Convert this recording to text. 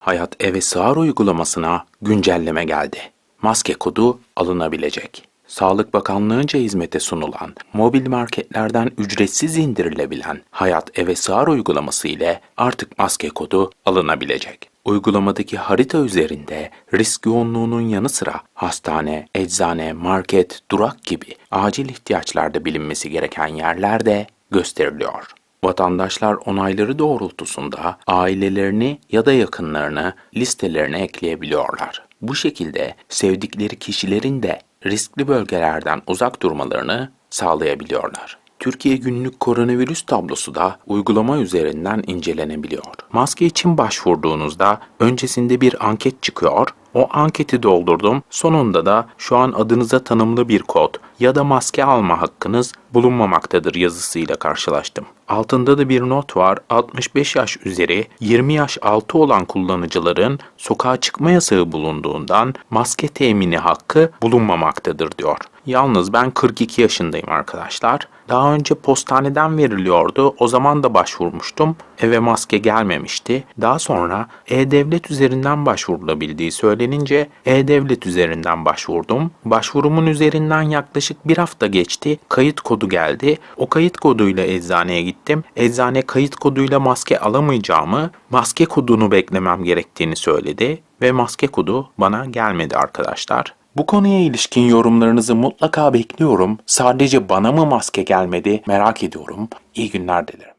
Hayat Eve Sığar uygulamasına güncelleme geldi. Maske kodu alınabilecek. Sağlık Bakanlığı'nca hizmete sunulan, mobil marketlerden ücretsiz indirilebilen Hayat Eve Sığar uygulaması ile artık maske kodu alınabilecek. Uygulamadaki harita üzerinde risk yoğunluğunun yanı sıra hastane, eczane, market, durak gibi acil ihtiyaçlarda bilinmesi gereken yerler de gösteriliyor. Vatandaşlar onayları doğrultusunda ailelerini ya da yakınlarını listelerine ekleyebiliyorlar. Bu şekilde sevdikleri kişilerin de riskli bölgelerden uzak durmalarını sağlayabiliyorlar. Türkiye günlük koronavirüs tablosu da uygulama üzerinden incelenebiliyor. Maske için başvurduğunuzda öncesinde bir anket çıkıyor. O anketi doldurdum. Sonunda da şu an adınıza tanımlı bir kod ya da maske alma hakkınız bulunmamaktadır yazısıyla karşılaştım. Altında da bir not var. 65 yaş üzeri 20 yaş altı olan kullanıcıların sokağa çıkma yasağı bulunduğundan maske temini hakkı bulunmamaktadır diyor. Yalnız ben 42 yaşındayım arkadaşlar. Daha önce postaneden veriliyordu. O zaman da başvurmuştum. Eve maske gelmemişti. Daha sonra E-Devlet üzerinden başvurulabildiği söylenince E-Devlet üzerinden başvurdum. Başvurumun üzerinden yaklaşık bir hafta geçti. Kayıt kodu geldi. O kayıt koduyla eczaneye gittim. Eczane kayıt koduyla maske alamayacağımı, maske kodunu beklemem gerektiğini söyledi ve maske kodu bana gelmedi arkadaşlar. Bu konuya ilişkin yorumlarınızı mutlaka bekliyorum. Sadece bana mı maske gelmedi merak ediyorum. İyi günler dilerim.